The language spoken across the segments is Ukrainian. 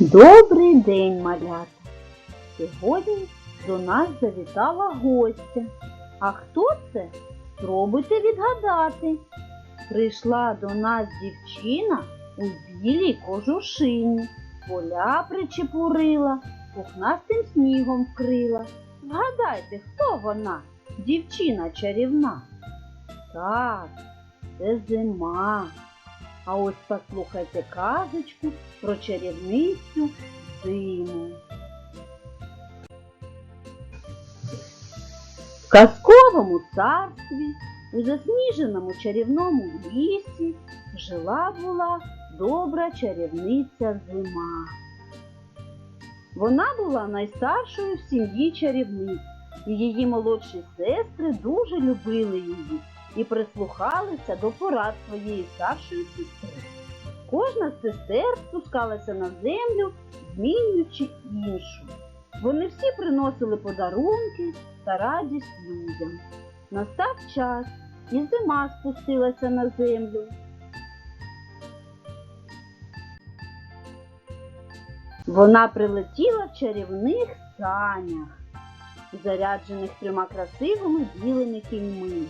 Добрий день, малята! Сьогодні до нас завітала гостя. А хто це? Спробуйте відгадати. Прийшла до нас дівчина у білій кожушині, поля причепурила, пухнастим снігом вкрила. Вгадайте, хто вона? Дівчина чарівна. Так, це зима. А ось послухайте казочку про чарівницю зиму. В казковому царстві у засніженому чарівному лісі жила була добра чарівниця зима. Вона була найстаршою в сім'ї чарівниць, і її молодші сестри дуже любили її і прислухалися до порад своєї старшої сестри. Кожна з сестер спускалася на землю, змінюючи іншу. Вони всі приносили подарунки та радість людям. Настав час, і зима спустилася на землю. Вона прилетіла в чарівних санях, заряджених трьома красивими білими кіньми.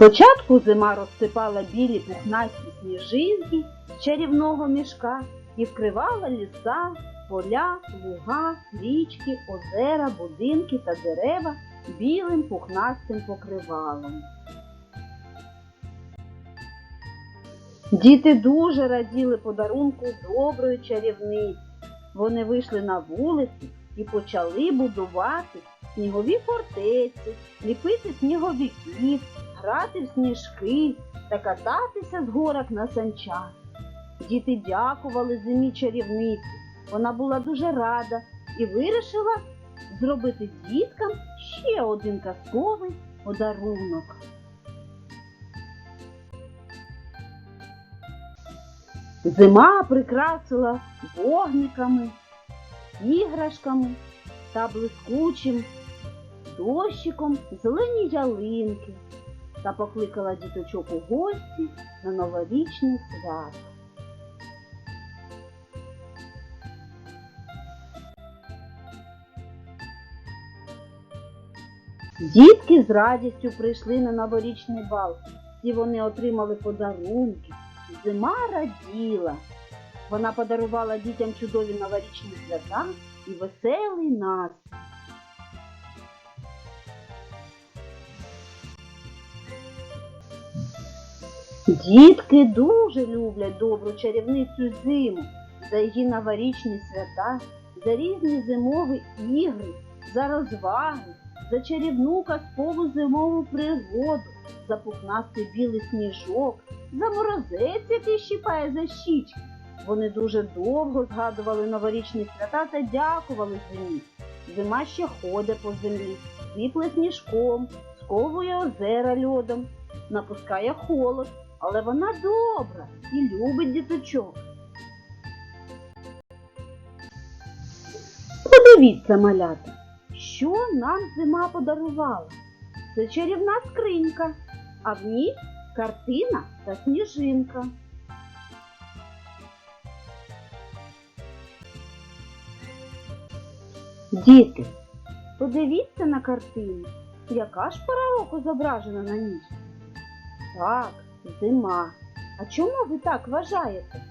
Спочатку зима розсипала білі пухнасті сніжинки чарівного мішка і вкривала ліса, поля, луга, річки, озера, будинки та дерева білим пухнастим покривалом. Діти дуже раділи подарунку доброї чарівниці. Вони вийшли на вулиці і почали будувати снігові фортеці, ліпити снігові сніговиків, грати в сніжки та кататися з горок на санчах. Діти дякували зимі чарівниці. Вона була дуже рада і вирішила зробити діткам ще один казковий подарунок. Зима прикрасила вогниками, іграшками та блискучим дощиком зелені ялинки та покликала діточок у гості на новорічне свято. Дітки з радістю прийшли на новорічний бал. Всі вони отримали подарунки. Зима раділа. Вона подарувала дітям чудові новорічні свята і веселий настрій. Дітки дуже люблять добру чарівницю зиму за її новорічні свята, за різні зимові ігри, за розваги, за чарівну казкову зимову пригоду, за пухнастий білий сніжок, за морозець, який щіпає за щічки. Вони дуже довго згадували новорічні свята та дякували зимі. Зима ще ходить по землі, світле сніжком, сковує озера льодом, напускає холод, але вона добра і любить діточок. Подивіться, малята, що нам зима подарувала. Це чарівна скринька, а в ній картина та сніжинка. Діти, подивіться на картину, яка ж пора року зображена на ній? Так, зима. А чому ви так вважаєте?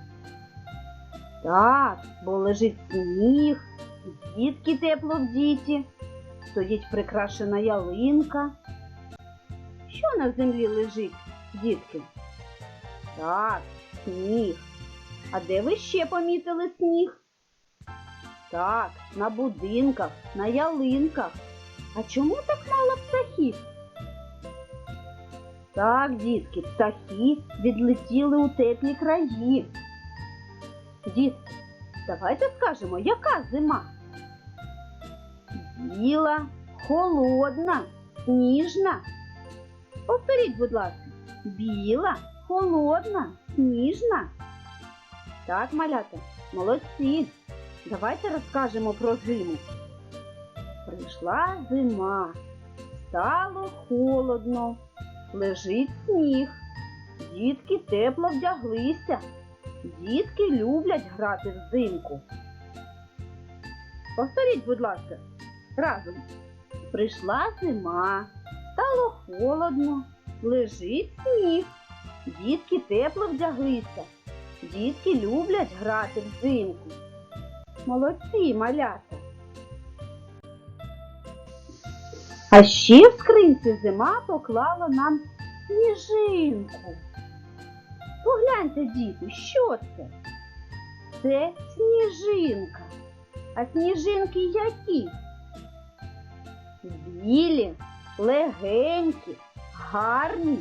Так, бо лежить сніг, дітки тепло в діті, стоїть прикрашена ялинка. Що на землі лежить, дітки? Так, сніг. А де ви ще помітили сніг? Так, на будинках, на ялинках. А чому так мало птахів? Так, дітки, птахи відлетіли у теплі краї. Дітки, давайте скажемо, яка зима? Біла, холодна, сніжна. Повторіть, будь ласка, біла, холодна, сніжна. Так, малята, молодці. Давайте розкажемо про зиму. Прийшла зима, стало холодно, лежить сніг. Дітки тепло вдяглися. Дітки люблять грати взимку. Повторіть, будь ласка, разом. Прийшла зима, стало холодно, лежить сніг. Дітки тепло вдяглися. Дітки люблять грати взимку. Молодці, малята. А ще в скринці зима поклала нам сніжинку. Погляньте, діти, що це? Це сніжинка. А сніжинки які? Білі, легенькі, гарні.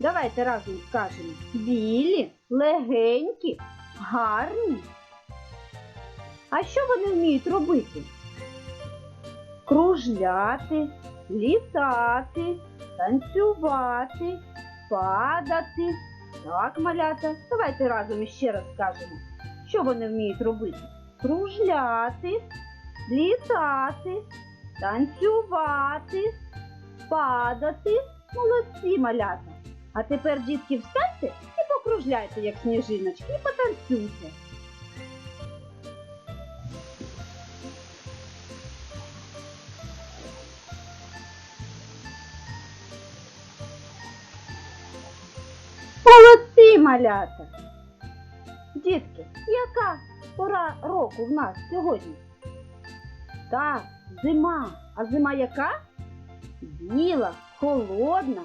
Давайте разом скажемо. Білі, легенькі, гарні. А що вони вміють робити? Кружляти, літати, танцювати, падати. Так, малята, давайте разом іще раз скажемо, що вони вміють робити. Кружляти, літати, танцювати, падати. Молодці малята. А тепер, дітки, встаньте і покружляйте, як сніжиночки, і потанцюйте. Молодці, малята! Дітки, яка пора року в нас сьогодні? Так, зима. А зима яка? Біла, холодна,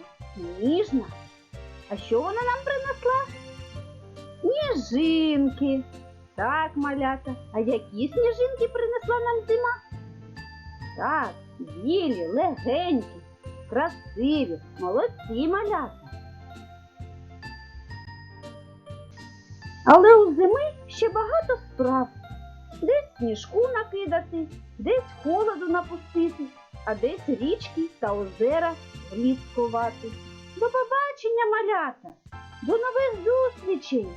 ніжна. А що вона нам принесла? Сніжинки. Так, малята. А які сніжинки принесла нам зима? Так, білі, легенькі, красиві, молодці малята. Але у зими ще багато справ. Десь сніжку накидати, десь холоду напустити, а десь річки та озера ліс сховати. До побачення, малята! До нових зустрічей!